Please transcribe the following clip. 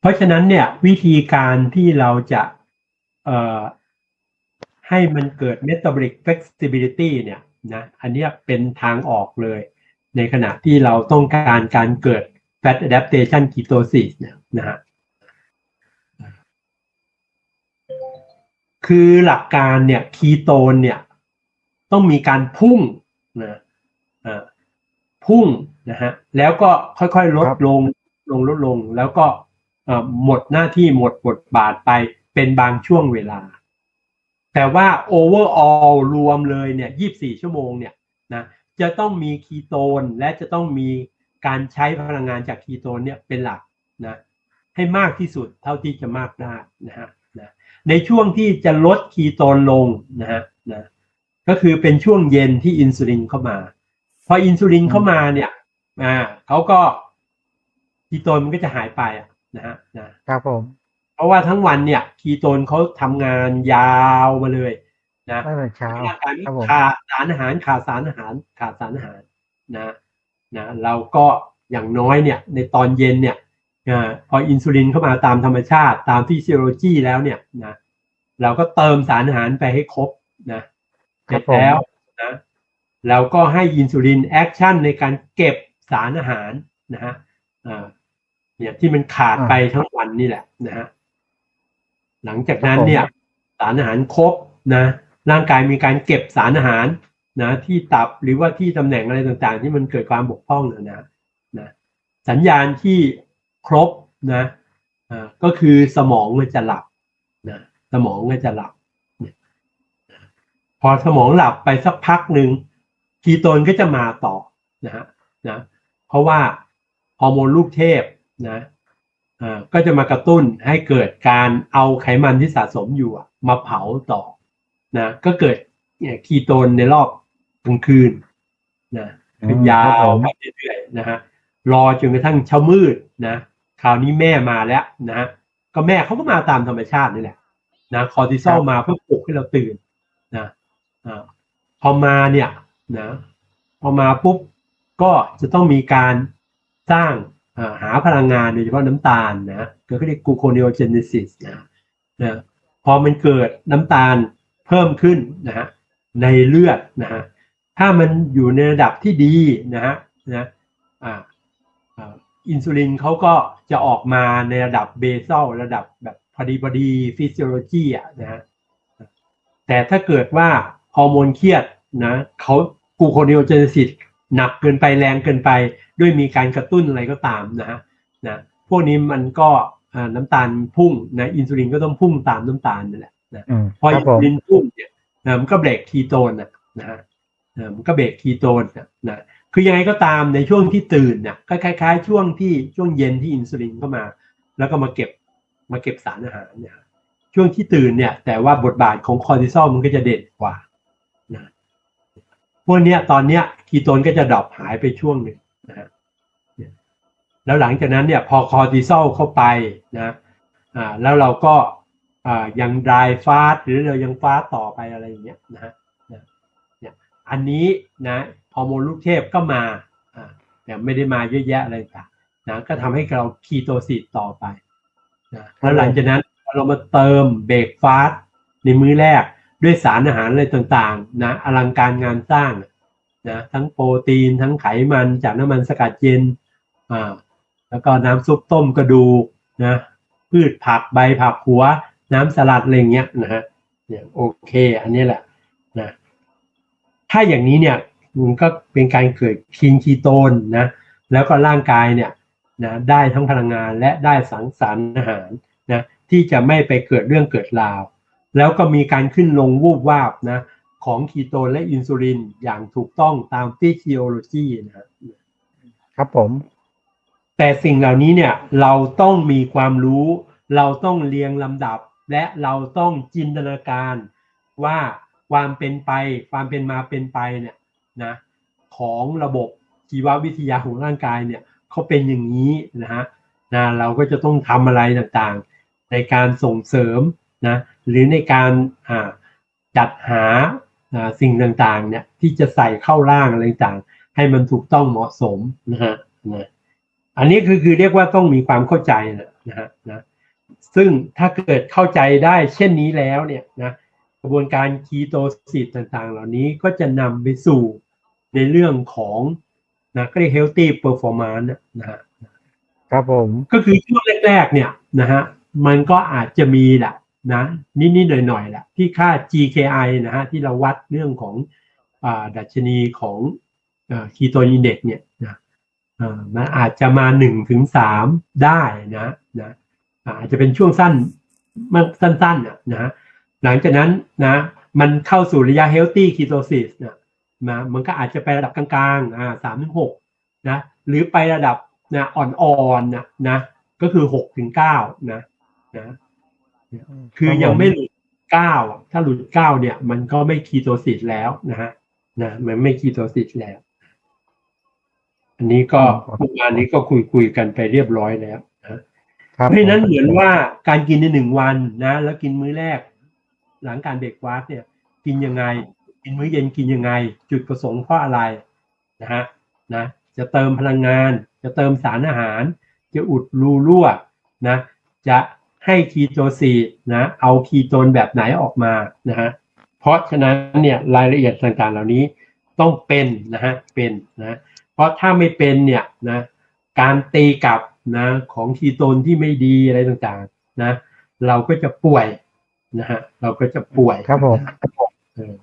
เพราะฉะนั้นเนี่ยวิธีการที่เราจะเอ่อให้มันเกิด metabolic flexibility เนี่ยนะอันนี้เป็นทางออกเลย ในขณะที่เราต้องการการเกิด fat adaptation ketosis เนี่ยนะฮะคือหลักการเนี่ยคีโตนเนี่ยต้องมีการพุ่งนะอ่าพุ่งนะฮะแล้วก็ค่อยๆลดลงลงลดลงแล้วก็ หมดหน้าที่หมดบทบาทไปเป็นบางช่วงเวลา แต่ว่า overall รวมเลยเนี่ย24 ชั่วโมงเนี่ยนะจะต้องมีคีโตนและจะต้องมีการใช้พลังงานจากคีโตนเนี่ยเป็นหลักนะให้มากที่สุดเท่าที่จะมากได้นะฮะนะในช่วงที่จะลดคีโตนลงนะฮะนะก็คือเป็นช่วงเย็นที่อินซูลินเข้ามา พออินซูลินเข้ามาเนี่ยอ่าเขาก็คีโตนมันก็จะหายไปอะ นะฮะนะครับผม เพราะว่าทั้งวันเนี่ยคีโตนเขาทำงานยาวมาเลยนะตั้งแต่เช้าร่างกายไม่ครับผมขาดสารอาหารขาดสารอาหารขาดสารอาหารนะนะเราก็อย่างน้อยเนี่ยในตอนเย็นเนี่ยอาพออินซูลินเข้ามาตามธรรมชาติตามฟิสิโอโลจีแล้วเนี่ยนะเราก็เติมสารอาหารไปให้ครบนะเสร็จแล้วนะเราก็ให้อินซูลินแอคชั่นในการเก็บสารอาหารนะฮะอ่า เนี่ยที่มันขาดไปทั้งวันนี่แหละนะฮะหลังจากนั้นเนี่ย สารอาหารครบนะร่างกายมีการเก็บสารอาหารนะที่ตับหรือว่าที่ตำแหน่งอะไรต่างๆ ที่มันเกิดความบกพร่องนะนะนะสัญญาณที่ครบนะอ่าก็คือสมองมันจะหลับนะสมองมันจะหลับเนี่ยพอสมองหลับไปสักพักหนึ่งคีโตนก็จะมาต่อนะฮะนะเพราะว่าฮอร์โมนลูกเทพ นะอ่าก็จะมากระตุ้นให้เกิดการเอาไขมันที่สะสมอยู่อะมาเผาต่อนะก็เกิดเนี่ยคีโตนในรอบกลางคืนนะอืมเป็นยาครับวผมไปเรื่อยๆนะฮะรอจนกระทั่งเช้ามืดนะคราวนี้แม่มาแล้วนะฮะก็แม่เขาก็มาตามธรรมชาตินี่แหละนะคอร์ติซอลมาเพื่อปลุกให้เราตื่นนะอ่าพอมาเนี่ยนะพอมาปุ๊บก็จะต้องมีการสร้างอ่า หาพลังงานโดยเฉพาะน้ำตาลนะก็เรียกกูโคเนโอเจเนซิสนะนะพอมันเกิดน้ำตาลเพิ่มขึ้นนะฮะในเลือดนะฮะถ้ามันอยู่ในระดับที่ดีนะฮะนะอ่าอ่าอินซูลินเขาก็จะออกมาในระดับเบซัลระดับแบบพอดีพอดีฟิสิโอโลจีอะนะฮะแต่ถ้าเกิดว่าฮอร์โมนเครียดนะเขากูโคเนโอเจเนซิส หนักเกินไปแรงเกินไป ด้วยมีการกระตุ้นอะไรก็ตามนะฮะนะพวกนี้มันก็อ่าน้ำตาลพุ่งนะอินซูลินก็ต้องพุ่งตามน้ำตาลนั่นแหละนะอืมพอครัอิบนผซูมลินพุ่งเนี่ยนะมันก็เบรกคีโตนนะนะฮะนะมันก็เบรกคีโตนนะนะคือยังไงก็ตามในช่วงที่ตื่นเนี่ยก็คล้าย ๆ ช่วงที่ช่วงเย็นที่อินซูลินเข้ามา แล้วก็มาเก็บมาเก็บสารอาหารเนี่ยช่วงที่ตื่นเนี่ยแต่ว่าบทบาทของคอร์ติซอลมันก็จะเด่นกว่านะพ วกเนี้ยตอนเนี้ยคีโตนก็จะดรอปหายไปช่วงหนึ่งนะฮะแล้วหลังจากนั้นเนี่ยพอคอร์ติซอลเข้าไปนะอ่าแล้วเราก็อ่ายังดายฟาสหรือเรายังฟาสต่อไปอะไรอย่างเงี้ยนะฮะเนี่ยอันนี้นะฮอร์โมนลูกเทพก็มาอ่าแต่ไม่ได้มาเยอะแยะอะไรต่างนะก็ทำให้เราคีโตซิสต่อไปนะแล้วหลังจากนั้นเรามาเติมเบรกฟาสในมื้อแรก ด้วยสารอาหารอะไรต่างๆนะอลังการงานสร้างนะทั้งโปรตีนทั้งไขมันจากน้ำมันสกัดเย็นอ่าแล้วก็น้ำซุปต้มกระดูกนะพืชผักใบผักหัว น้ำสลัดอะไรเงี้ยนะฮะเนี่ยโอเค อันนี้แหละนะถ้าอย่างนี้เนี่ยมันก็เป็นการเกิดคิงคีโตนนะแล้วก็ร่างกายเนี่ยนะได้ทั้งพลังงานและได้สังสารอาหารนะที่จะไม่ไปเกิดเรื่องเกิดราว แล้วก็มีการขึ้นลงวูบวาบนะของคีโตนและอินซูลินอย่างถูกต้องตามฟิสิโอโลจีนะฮะครับผม แต่สิ่งเหล่านี้เนี่ยเราต้องมีความรู้ เราต้องเรียงลำดับ และเราต้องจินตนาการว่าความเป็นไป ความเป็นมาเป็นไปเนี่ยนะของระบบชีววิทยาของร่างกายเนี่ยเขาเป็นอย่างนี้นะฮะนะเราก็จะต้องทำอะไรต่างๆ ในการส่งเสริมนะ หรือในการอ่าจัดหาอ่าสิ่งต่างๆเนี่ยที่จะใส่เข้าร่างอะไรต่างๆให้มันถูกต้องเหมาะสมนะฮะนะอันนี้คือคือเรียกว่าต้องมีความเข้าใจนะนะฮะนะซึ่งถ้าเกิดเข้าใจได้เช่นนี้แล้วเนี่ยนะกระบวนการคีโตซิสต่างๆ เหล่านี้ก็จะนำไปสู่ในเรื่องของนะก็เรียก healthy performance นะนะฮะครับผมก็คือช่วงแรกๆเนี่ยนะฮะมันก็อาจจะมีแหละ นะนิดๆหน่อยๆแหละที่ค่า GKI นะฮะที่เราวัดเรื่องของอดัชนีของคีโตอินเด็กเนี่ยนะมันอาจจะมาหนึ่งถึงสามได้นะนะอาจจะเป็นช่วงสั้นมากสั้นๆนะนะหลังจากนั้นนะมันเข้าสู่ระยะ healthy ketosis นะนะมันก็อาจจะไประดับกลางๆอ่าสามถึงหกนะหรือไประดับนะอ่อนๆนะนะก็คือหกถึงเก้านะนะ คือยังไม่หลุดเก้าอะถ้าหลุดเก้าเนี่ย มันก็ไม่คีโตซิสแล้วนะฮะนะมันไม่คีโตซิสแล้ว อันนี้ก็เมื่อวานนี้ก็คุยคุยกันไปเรียบร้อยแล้วนะครับเพราะฉะนั้นเหมือนว่าการกินในหนึ่งวันนะ แล้วกินมื้อแรก หลังการเบรกฟาสต์เนี่ย กินยังไง กินมื้อเย็นกินยังไง จุดประสงค์เพราะอะไรนะฮะนะจะเติมพลังงาน จะเติมสารอาหาร จะอุดรูรั่วนะ จะ ให้คีโตซีดนะเอาคีโตนแบบไหนออกมานะฮะเพราะฉะนั้นเนี่ยรายละเอียดต่างๆ เหล่านี้ต้องเป็นนะฮะเป็นนะเพราะถ้าไม่เป็นเนี่ยนะการตีกลับนะของคีโตนที่ไม่ดีอะไรต่างๆนะเราก็จะป่วยนะฮะเราก็จะป่วยครับผมเออ